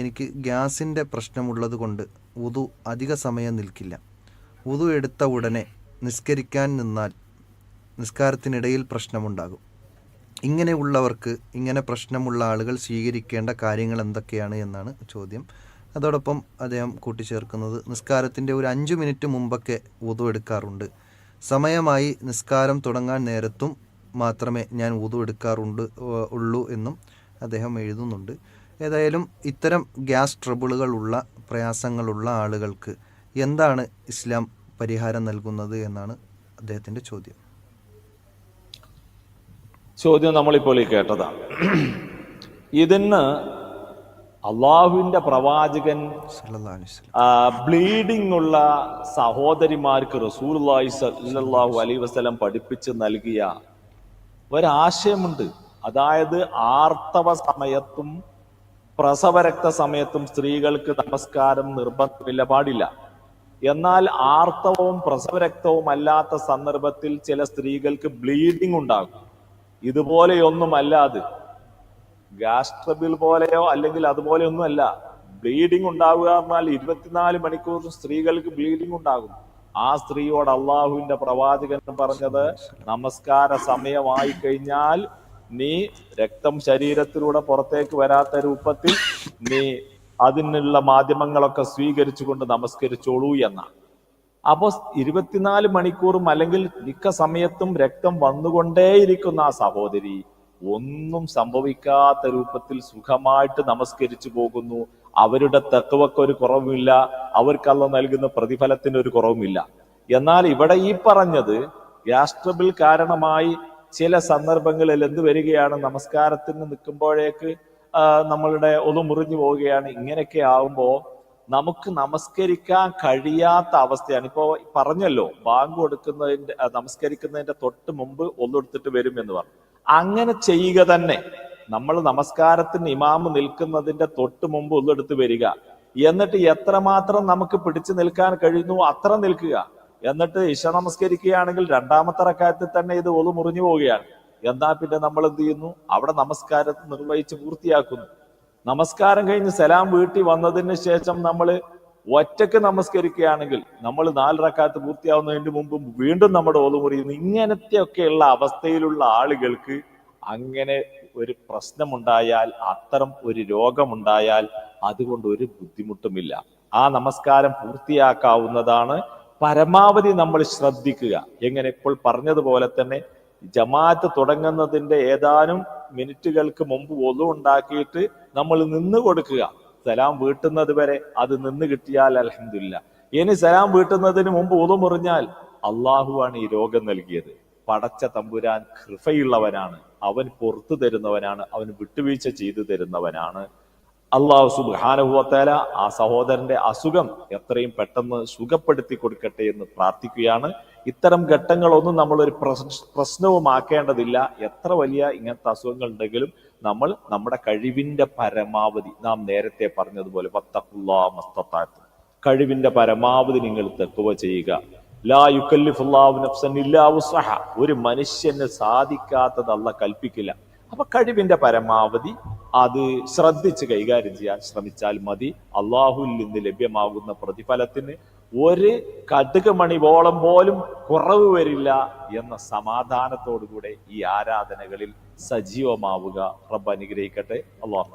എനിക്ക് ഗ്യാസിന്റെ പ്രശ്നമുള്ളത് കൊണ്ട് ഉതു അധിക സമയം നിൽക്കില്ല. ഉതു എടുത്ത ഉടനെ നിസ്കരിക്കാൻ നിന്നാൽ നിസ്കാരത്തിനിടയിൽ പ്രശ്നമുണ്ടാകും. ഇങ്ങനെയുള്ളവർക്ക് ഇങ്ങനെ പ്രശ്നമുള്ള ആളുകൾ സ്വീകരിക്കേണ്ട കാര്യങ്ങൾ എന്തൊക്കെയാണ് എന്നാണ് ചോദ്യം. അതോടൊപ്പം അദ്ദേഹം കൂട്ടിച്ചേർക്കുന്നത് നിസ്കാരത്തിന്റെ ഒരു അഞ്ച് മിനിറ്റ് മുമ്പൊക്കെ ഉതു എടുക്കാറുണ്ട്. സമയമായി നിസ്കാരം തുടങ്ങാൻ നേരത്തും മാത്രമേ ഞാൻ ഉതു എടുക്കാറുണ്ട് ഉള്ളൂ എന്നും അദ്ദേഹം എഴുതുന്നുണ്ട്. ഏതായാലും ഇത്തരം ഗ്യാസ് ട്രബിളുകൾ ഉള്ള പ്രയാസങ്ങളുള്ള ആളുകൾക്ക് എന്താണ് ഇസ്ലാം പരിഹാരം നൽകുന്നത് എന്നാണ് അദ്ദേഹത്തിന്റെ ചോദ്യം. ചോദ്യം നമ്മളിപ്പോൾ ഈ കേട്ടതാണ്. ഇതിന് അള്ളാഹുവിന്റെ പ്രവാചകൻ ബ്ലീഡിംഗ് ഉള്ള സഹോദരിമാർക്ക് റസൂലുള്ളാഹി സല്ലല്ലാഹു അലൈഹി വസല്ലം പഠിപ്പിച്ച് നൽകിയ ഒരാശയമുണ്ട്. അതായത് ആർത്തവ സമയത്തും പ്രസവരക്ത സമയത്തും സ്ത്രീകൾക്ക് നമസ്കാരം നിർബന്ധമില്ല പാടില്ല. എന്നാൽ ആർത്തവവും പ്രസവരക്തവും അല്ലാത്ത സന്ദർഭത്തിൽ ചില സ്ത്രീകൾക്ക് ബ്ലീഡിംഗ് ഉണ്ടാകും. ഇതുപോലെയൊന്നുമല്ല അത്. ഗാസ്ട്രബിൾ പോലെയോ അല്ലെങ്കിൽ അതുപോലെയൊന്നും അല്ല ബ്ലീഡിംഗ് ഉണ്ടാവുക എന്നാൽ ഇരുപത്തിനാല് മണിക്കൂർ സ്ത്രീകൾക്ക് ബ്ലീഡിംഗ് ഉണ്ടാകും. ആ സ്ത്രീയോട് അള്ളാഹുവിന്റെ പ്രവാചകൻ പറഞ്ഞത് നമസ്കാര സമയമായി കഴിഞ്ഞാൽ നീ രക്തം ശരീരത്തിലൂടെ പുറത്തേക്ക് വരാത്ത രൂപത്തിൽ നീ അതിനുള്ള മാധ്യമങ്ങളൊക്കെ സ്വീകരിച്ചുകൊണ്ട് നമസ്കരിച്ചോളൂ എന്നാണ് അപ്പോ ഇരുപത്തിനാല് മണിക്കൂറും അല്ലെങ്കിൽ മിക്ക സമയത്തും രക്തം വന്നുകൊണ്ടേയിരിക്കുന്ന ആ സഹോദരി ഒന്നും സംഭവിക്കാത്ത രൂപത്തിൽ സുഖമായിട്ട് നമസ്കരിച്ചു പോകുന്നു. അവരുടെ തത്വക്ക് ഒരു കുറവുമില്ല. അവർക്കല്ല നൽകുന്ന പ്രതിഫലത്തിന് ഒരു കുറവുമില്ല. എന്നാൽ ഇവിടെ ഈ പറഞ്ഞത് ഗ്യാസ്ട്രബിൾ കാരണമായി ചില സന്ദർഭങ്ങളിൽ എന്ത് വരികയാണ്? നമസ്കാരത്തിന് നിൽക്കുമ്പോഴേക്ക് നമ്മളുടെ ഒതു മുറിഞ്ഞു പോവുകയാണ്. ഇങ്ങനെയൊക്കെ ആവുമ്പോൾ നമുക്ക് നമസ്കരിക്കാൻ കഴിയാത്ത അവസ്ഥയാണ്. ഇപ്പോ പറഞ്ഞല്ലോ ബാങ്ക് കൊടുക്കുന്നതിന്റെ നമസ്കരിക്കുന്നതിന്റെ തൊട്ട് മുമ്പ് ഒന്നെടുത്തിട്ട് വരും എന്ന് പറഞ്ഞു. അങ്ങനെ ചെയ്യുക തന്നെ. നമ്മൾ നമസ്കാരത്തിന് ഇമാമ് നിൽക്കുന്നതിന്റെ തൊട്ട് മുമ്പ് ഒന്നെടുത്ത് വരിക. എന്നിട്ട് എത്രമാത്രം നമുക്ക് പിടിച്ചു നിൽക്കാൻ കഴിയുന്നു അത്ര നിൽക്കുക. എന്നിട്ട് ഇശ നമസ്കരിക്കുകയാണെങ്കിൽ രണ്ടാമത്തെ റക്കാത്തിൽ തന്നെ ഇത് ഒളു മുറിഞ്ഞു പോവുകയാണ്. എന്നാ പിന്നെ നമ്മൾ എന്ത് ചെയ്യുന്നു? അവിടെ നമസ്കാരത്തെ നിർവഹിച്ച് പൂർത്തിയാക്കുന്നു. നമസ്കാരം കഴിഞ്ഞ് സലാം വീട്ടിൽ വന്നതിന് ശേഷം നമ്മൾ ഒറ്റയ്ക്ക് നമസ്കരിക്കുകയാണെങ്കിൽ നമ്മൾ നാല് റക്കാത്ത് പൂർത്തിയാവുന്നതിന് മുമ്പ് വീണ്ടും നമ്മുടെ ഓതു മുറിയുന്നു. ഇങ്ങനത്തെയൊക്കെയുള്ള അവസ്ഥയിലുള്ള ആളുകൾക്ക് അങ്ങനെ ഒരു പ്രശ്നമുണ്ടായാൽ അത്തരം ഒരു രോഗമുണ്ടായാൽ അതുകൊണ്ട് ഒരു ബുദ്ധിമുട്ടുമില്ല. ആ നമസ്കാരം പൂർത്തിയാക്കാവുന്നതാണ്. പരമാവധി നമ്മൾ ശ്രദ്ധിക്കുക. എങ്ങനെ? ഇപ്പോൾ പറഞ്ഞതുപോലെ തന്നെ ജമാഅത്ത് തുടങ്ങുന്നതിന്റെ ഏതാനും മിനിറ്റുകൾക്ക് മുമ്പ് ഒതു ഉണ്ടാക്കിയിട്ട് നമ്മൾ നിന്ന് കൊടുക്കുക. സലാം വീട്ടുന്നത് വരെ അത് നിന്ന് കിട്ടിയാൽ അലഹമില്ല ഇനി സലാം വീട്ടുന്നതിന് മുമ്പ് ഒതു മുറിഞ്ഞാൽ അള്ളാഹുവാണ് ഈ രോഗം നൽകിയത്. പടച്ച തമ്പുരാൻ കൃപയുള്ളവനാണ്. അവൻ പുറത്തു തരുന്നവനാണ്. അവൻ വിട്ടുവീഴ്ച ചെയ്തു തരുന്നവനാണ്. അള്ളാഹു സുബാനുഭവത്തേല ആ സഹോദരന്റെ അസുഖം എത്രയും പെട്ടെന്ന് സുഖപ്പെടുത്തി കൊടുക്കട്ടെ എന്ന് പ്രാർത്ഥിക്കുകയാണ് ഇത്തരം ഘട്ടങ്ങളൊന്നും നമ്മൾ ഒരു പ്രശ്നവുമാക്കേണ്ടതില്ല എത്ര വലിയ ഇങ്ങനത്തെ അസുഖങ്ങൾ ഉണ്ടെങ്കിലും നമ്മൾ നമ്മുടെ കഴിവിന്റെ പരമാവധി നാം നേരത്തെ പറഞ്ഞതുപോലെ. കഴിവിന്റെ പരമാവധി നിങ്ങൾ തെക്കുക ചെയ്യുക ലാ യുക്കല്ലിഫുല്ലാഹു നഫ്സൻ ഇല്ലാ. ഒരു മനുഷ്യന് സാധിക്കാത്തതല്ല കൽപ്പിക്കില്ല അപ്പൊ കഴിവിന്റെ പരമാവധി അത് ശ്രദ്ധിച്ച് കൈകാര്യം ചെയ്യാൻ ശ്രമിച്ചാൽ മതി. അള്ളാഹുവിൽ നിന്ന് ലഭ്യമാകുന്ന പ്രതിഫലത്തിന് ഒരു കടുക് മണിവോളം പോലും കുറവ് വരില്ല എന്ന സമാധാനത്തോടുകൂടെ ഈ ആരാധനകളിൽ സജീവമാവുക. റബ്ബ് അനുഗ്രഹിക്കട്ടെ. അള്ളാഹു